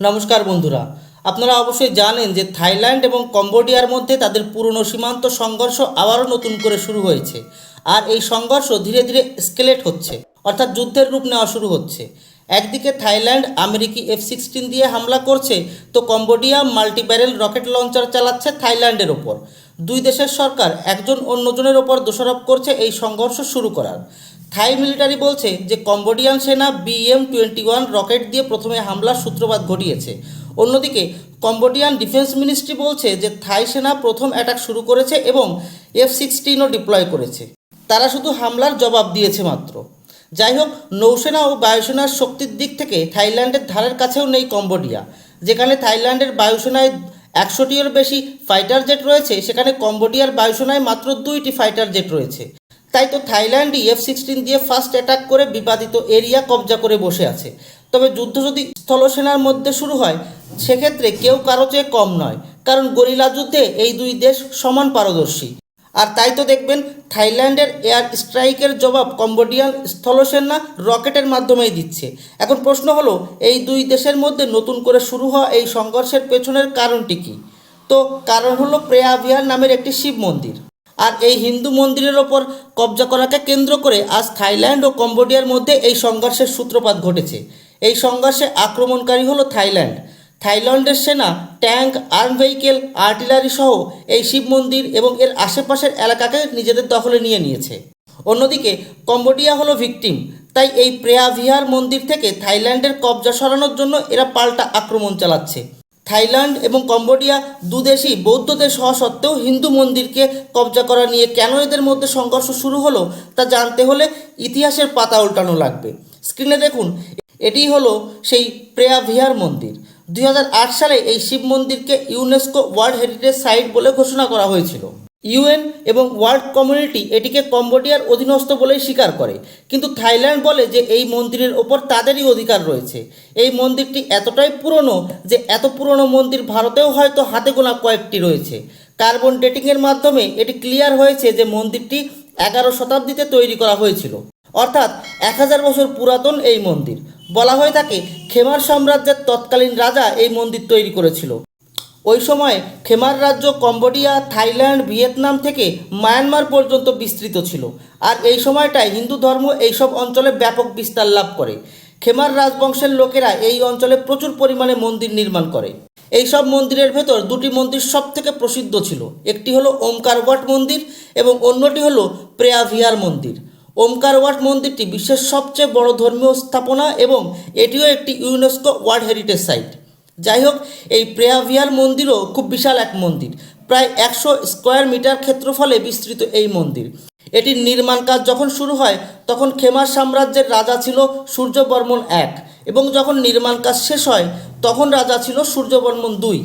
নমস্কার বন্ধুরা। আপনারা অবশ্যই জানেন যে থাইল্যান্ড এবং কম্বোডিয়ার মধ্যে তাদের পুরনো সীমান্ত সংঘর্ষ আবারও নতুন করে শুরু হয়েছে আর এই সংঘর্ষ ধীরে ধীরে স্কেলেট হচ্ছে, অর্থাৎ যুদ্ধের রূপ নেওয়া শুরু হচ্ছে। একদিকে থাইল্যান্ড আমেরিকি এফ সিক্সটিন দিয়ে হামলা করছে, তো কম্বোডিয়া মাল্টিব্যারেল রকেট লঞ্চার চালাচ্ছে থাইল্যান্ডের ওপর। দুই দেশের সরকার একজন অন্যজনের ওপর দোষারোপ করছে এই সংঘর্ষ শুরু করার। থাই মিলিটারি বলছে যে কম্বোডিয়ান সেনা বিএম টোয়েন্টি ওয়ান রকেট দিয়ে প্রথমে হামলার সূত্রপাত ঘটিয়েছে। অন্যদিকে, কম্বোডিয়ান ডিফেন্স মিনিস্ট্রি বলছে যে থাই সেনা প্রথম অ্যাটাক শুরু করেছে এবং এফ সিক্সটিনও ডিপ্লয় করেছে। তারা শুধু হামলার জবাব দিয়েছে মাত্র। যাই হোক, নৌসেনা ও বায়ুসেনার শক্তির দিক থেকে থাইল্যান্ডের ধারের কাছেও নেই কম্বোডিয়া। যেখানে থাইল্যান্ডের বায়ুসেনায় একশোটিরও বেশি ফাইটার জেট রয়েছে, সেখানে কম্বোডিয়ার বায়ুসেনায় মাত্র দুইটি ফাইটার জেট রয়েছে। তাই তো থাইল্যান্ডই এফ সিক্সটিন দিয়ে ফার্স্ট অ্যাটাক করে বিবাদিত এরিয়া কবজা করে বসে আছে। তবে যুদ্ধ যদি স্থলসেনার মধ্যে শুরু হয়, সেক্ষেত্রে কেউ কারও চেয়ে কম নয়, কারণ গরিলা যুদ্ধে এই দুই দেশ সমান পারদর্শী। আর তাই তো দেখবেন, থাইল্যান্ডের এয়ার স্ট্রাইকের জবাব কম্বোডিয়ান স্থলসেনা রকেটের মাধ্যমেই দিচ্ছে। এখন প্রশ্ন হলো, এই দুই দেশের মধ্যে নতুন করে শুরু হওয়া এই সংঘর্ষের পেছনের কারণটি কী? তো কারণ হলো প্রেয়াভিয়ার নামের একটি শিব মন্দির। আর এই হিন্দু মন্দিরের ওপর কবজা করাকে কেন্দ্র করে আজ থাইল্যান্ড ও কম্বোডিয়ার মধ্যে এই সংঘর্ষের সূত্রপাত ঘটেছে। এই সংঘর্ষে আক্রমণকারী হলো থাইল্যান্ড। থাইল্যান্ডের সেনা, ট্যাঙ্ক, আর্ম ভেহিকেল, আর্টিলারি সহ এই শিব মন্দির এবং এর আশেপাশের এলাকাকে নিজেদের দখলে নিয়ে নিয়েছে। অন্যদিকে, কম্বোডিয়া হলো ভিকটিম। তাই এই প্রেয়াভিহার মন্দির থেকে থাইল্যান্ডের কবজা সরানোর জন্য এরা পাল্টা আক্রমণ চালাচ্ছে। থাইল্যান্ড এবং কম্বোডিয়া দুদেশই বৌদ্ধদের সহ সত্ত্বেও হিন্দু মন্দিরকে কবজা করা নিয়ে কেন এদের মধ্যে সংঘর্ষ শুরু হলো তা জানতে হলে ইতিহাসের পাতা উল্টানো লাগবে। স্ক্রিনে দেখুন, এটি হলো সেই প্রেয়া ভিহার মন্দির। দুই হাজার আট সালে এই শিব মন্দিরকে ইউনেস্কো ওয়ার্ল্ড হেরিটেজ সাইট বলে ঘোষণা করা হয়েছিল। ইউএন এবং ওয়ার্ল্ড কমিউনিটি এটিকে কম্বোডিয়ার অধীনস্থ বলেই স্বীকার করে। কিন্তু থাইল্যান্ড বলে যে এই মন্দিরের ওপর তাদেরই অধিকার রয়েছে। এই মন্দিরটি এতটাই পুরনো যে এত পুরনো মন্দির ভারতেও হয়তো হাতে গোনা কয়েকটি রয়েছে। কার্বন ডেটিংয়ের মাধ্যমে এটি ক্লিয়ার হয়েছে যে মন্দিরটি এগারো শতাব্দীতে তৈরি করা হয়েছিল। অর্থাৎ এক হাজার বছর পুরাতন এই মন্দির। বলা হয়ে থাকে, খেমার সাম্রাজ্যের তৎকালীন রাজা এই মন্দির তৈরি করেছিল। ওই সময় খেমার রাজ্য কম্বোডিয়া, থাইল্যান্ড, ভিয়েতনাম থেকে মায়ানমার পর্যন্ত বিস্তৃত ছিল। আর এই সময়টায় হিন্দু ধর্ম এইসব অঞ্চলে ব্যাপক বিস্তার লাভ করে। খেমার রাজবংশের লোকেরা এই অঞ্চলে প্রচুর পরিমাণে মন্দির নির্মাণ করে। এই সব মন্দিরের ভেতর দুটি মন্দির সব থেকে প্রসিদ্ধ ছিল। একটি হলো ওমকারওয়াট মন্দির এবং অন্যটি হলো প্রেয়াভিয়ার মন্দির। ওমকারওয়াট মন্দিরটি বিশ্বের সবচেয়ে বড় ধর্মীয় স্থাপনা এবং এটিও একটি ইউনেস্কো ওয়ার্ল্ড হেরিটেজ সাইট। যাই হোক এই প্রেয়াভিয়ার মন্দিরও খুব বিশাল এক মন্দির। প্রায় একশো স্কোয়ার মিটার ক্ষেত্রফলে বিস্তৃত এই মন্দির। এটির নির্মাণ কাজ যখন শুরু হয়, তখন খেমার সাম্রাজ্যের রাজা ছিল সূর্যবর্মন এক এবং যখন নির্মাণ কাজ শেষ হয়, তখন রাজা ছিল সূর্যবর্মন দুই।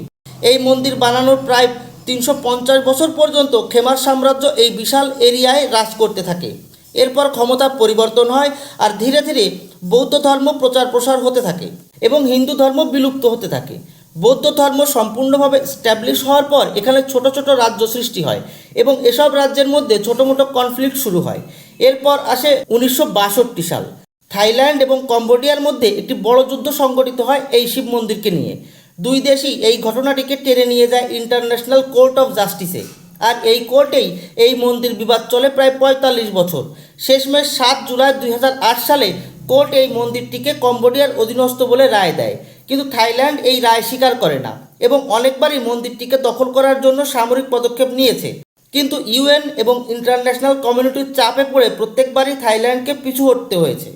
এই মন্দির বানানোর প্রায় তিনশো পঞ্চাশ বছর পর্যন্ত খেমার সাম্রাজ্য এই বিশাল এরিয়ায় রাজ করতে থাকে। এরপর ক্ষমতা পরিবর্তন হয় আর ধীরে ধীরে বৌদ্ধ ধর্ম প্রচার প্রসার হতে থাকে এবং হিন্দু ধর্ম বিলুপ্ত হতে থাকে। বৌদ্ধ ধর্ম সম্পূর্ণভাবে স্ট্যাবলিশ হওয়ার পর এখানে ছোট ছোট রাজ্য সৃষ্টি হয় এবং এসব রাজ্যের মধ্যে ছোট মোটো কনফ্লিক্ট শুরু হয়। এরপর আসে উনিশশো বাষট্টি সাল। থাইল্যান্ড এবং কম্বোডিয়ার মধ্যে একটি বড় যুদ্ধ সংগঠিত হয় এই শিব মন্দিরকে নিয়ে। দুই দেশই এই ঘটনাটিকে টেনে নিয়ে যায় ইন্টারন্যাশনাল কোর্ট অফ জাস্টিসে আর এই কোর্টেই এই মন্দির বিবাদ চলে প্রায় পঁয়তাল্লিশ বছর। শেষমেশ সাত জুলাই দুই হাজার আট সালে কোর্ট এই মন্দিরটিকে কম্বোডিয়ার অধীনস্থ বলে রায় দেয়। কিন্তু থাইল্যান্ড এই রায় স্বীকার করে না এবং অনেকবারই মন্দিরটিকে দখল করার জন্য সামরিক পদক্ষেপ নিয়েছে। কিন্তু ইউএন এবং ইন্টারন্যাশনাল কমিউনিটির চাপে পড়ে প্রত্যেকবারই থাইল্যান্ডকে পিছু হটতে হয়েছে।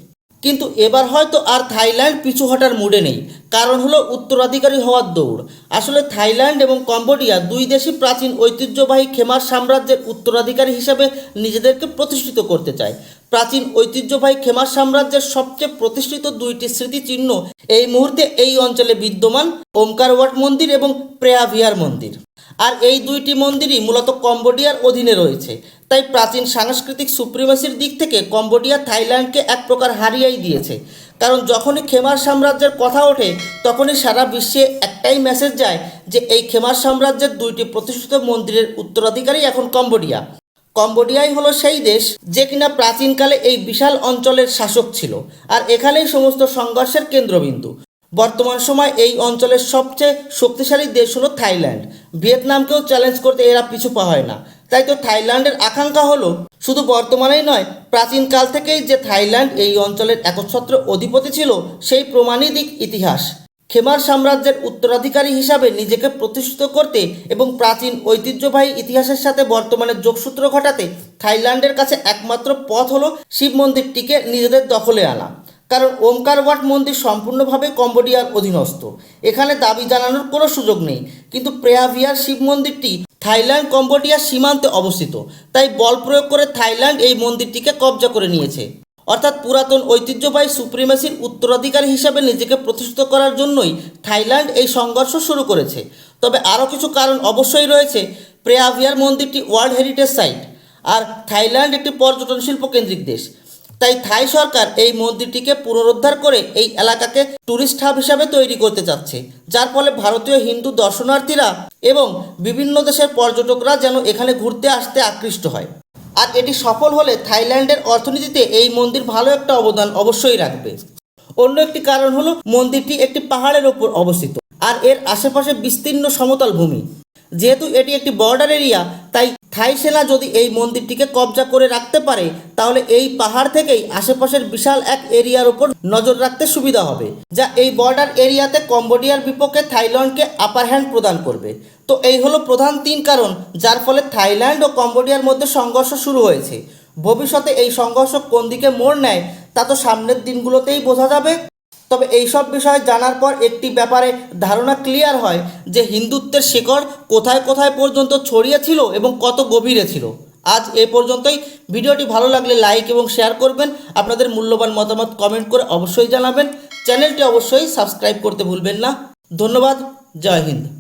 কিন্তু এবার হয়তো আর থাইল্যান্ড পিছু হটার মুডে নেই। কারণ হলো উত্তরাধিকারী হওয়ার দৌড়। আসলে থাইল্যান্ড এবং কম্বোডিয়া দুই দেশই প্রাচীন ঐতিহ্যবাহী খেমার সাম্রাজ্যের উত্তরাধিকারী হিসাবে নিজেদেরকে প্রতিষ্ঠিত করতে চায়। প্রাচীন ঐতিহ্যবাহী খেমার সাম্রাজ্যের সবচেয়ে প্রতিষ্ঠিত দুইটি স্মৃতিচিহ্ন এই মুহূর্তে এই অঞ্চলে বিদ্যমান ওমকারওয়াট মন্দির এবং প্রেয়াভিয়ার মন্দির। আর এই দুইটি মন্দিরই মূলত কম্বোডিয়ার অধীনে রয়েছে। তাই প্রাচীন সাংস্কৃতিক সুপ্রিমেসির দিক থেকে কম্বোডিয়া থাইল্যান্ডকে এক প্রকার হারিয়েই দিয়েছে। কারণ যখনই খেমার সাম্রাজ্যের কথা ওঠে, তখনই সারা বিশ্বে একটাই মেসেজ যায় যে এই খেমার সাম্রাজ্যের দুইটি প্রতিষ্ঠিত মন্দিরের উত্তরাধিকারী এখন কম্বোডিয়া। কম্বোডিয়াই হলো সেই দেশ যে কিনা প্রাচীনকালে এই বিশাল অঞ্চলের শাসক ছিল। আর এখানেই সমস্ত সংঘর্ষের কেন্দ্রবিন্দু। বর্তমান সময় এই অঞ্চলের সবচেয়ে শক্তিশালী দেশ হলো থাইল্যান্ড। ভিয়েতনামকেও চ্যালেঞ্জ করতে এরা পিছু পা হয় না। তাই তো থাইল্যান্ডের আকাঙ্ক্ষা হলো শুধু বর্তমানেই নয়, প্রাচীনকাল থেকেই যে থাইল্যান্ড এই অঞ্চলের একচ্ছত্র অধিপতি ছিল, সেই প্রমাণই দিক ইতিহাস। খেমার সাম্রাজ্যের উত্তরাধিকারী হিসাবে নিজেকে প্রতিষ্ঠিত করতে এবং প্রাচীন ঐতিহ্যবাহী ইতিহাসের সাথে বর্তমানে যোগসূত্র ঘটাতে থাইল্যান্ডের কাছে একমাত্র পথ হলো শিব মন্দিরটিকে নিজেদের দখলে আনা। কারণ ওমকার ওয়াট মন্দির সম্পূর্ণভাবে কম্বোডিয়ার অধীনস্থ। এখানে দাবি জানানোর কোনো সুযোগ নেই। কিন্তু প্রেয়াভিয়ার শিব মন্দিরটি থাইল্যান্ড কম্বোডিয়ার সীমান্তে অবস্থিত। তাই বল প্রয়োগ করে থাইল্যান্ড এই মন্দিরটিকে কবজা করে নিয়েছে। অর্থাৎ পুরাতন ঐতিহ্যবাহী সুপ্রিমেসির উত্তরাধিকারী হিসাবে নিজেকে প্রতিষ্ঠিত করার জন্যই থাইল্যান্ড এই সংঘর্ষ শুরু করেছে। তবে আরও কিছু কারণ অবশ্যই রয়েছে প্রেয়াভিয়ার মন্দিরটি ওয়ার্ল্ড হেরিটেজ সাইট। আর থাইল্যান্ড একটি পর্যটন শিল্প কেন্দ্রিক দেশ। তাই থাই সরকার এই মন্দিরটিকে পুনরুদ্ধার করে এই এলাকাকে ট্যুরিস্ট হাব হিসাবে তৈরি করতে চাচ্ছে যার ফলে ভারতীয় হিন্দু দর্শনার্থীরা এবং বিভিন্ন দেশের পর্যটকরা যেন এখানে ঘুরতে আসতে আকৃষ্ট হয়। আর এটি সফল হলে থাইল্যান্ডের অর্থনীতিতে এই মন্দির ভালো একটা অবদান অবশ্যই রাখবে। অন্য একটি কারণ হলো মন্দিরটি একটি পাহাড়ের ওপর অবস্থিত আর এর আশেপাশে বিস্তীর্ণ সমতল ভূমি। যেহেতু এটি একটি বর্ডার এরিয়া তাই থাই সেনা যদি এই মন্দিরটিকে কবজা করে রাখতে পারে, তাহলে এই পাহাড় থেকেই আশেপাশের বিশাল এক এরিয়ার উপর নজর রাখতে সুবিধা হবে, যা এই বর্ডার এরিয়াতে কম্বোডিয়ার বিপক্ষে থাইল্যান্ডকে আপার হ্যান্ড প্রদান করবে। তো এই হলো প্রধান তিন কারণ, যার ফলে থাইল্যান্ড ও কম্বোডিয়ার মধ্যে সংঘর্ষ শুরু হয়েছে। ভবিষ্যতে এই সংঘর্ষ কোন দিকে মোড় নেয়, তা তো সামনের দিনগুলোতেই বোঝা যাবে। তবে এইসব বিষয় জানার পর একটি ব্যাপারে ধারণা ক্লিয়ার হয় যে হিন্দুত্বের শিকড় কোথায় কোথায় পর্যন্ত ছড়িয়েছিল এবং কত গভীরে ছিল। আজ এ পর্যন্তই। ভিডিওটি ভালো লাগলে লাইক এবং শেয়ার করবেন। আপনাদের মূল্যবান মতামত কমেন্ট করে অবশ্যই জানাবেন। চ্যানেলটি অবশ্যই সাবস্ক্রাইব করতে ভুলবেন না। ধন্যবাদ। জয় হিন্দ।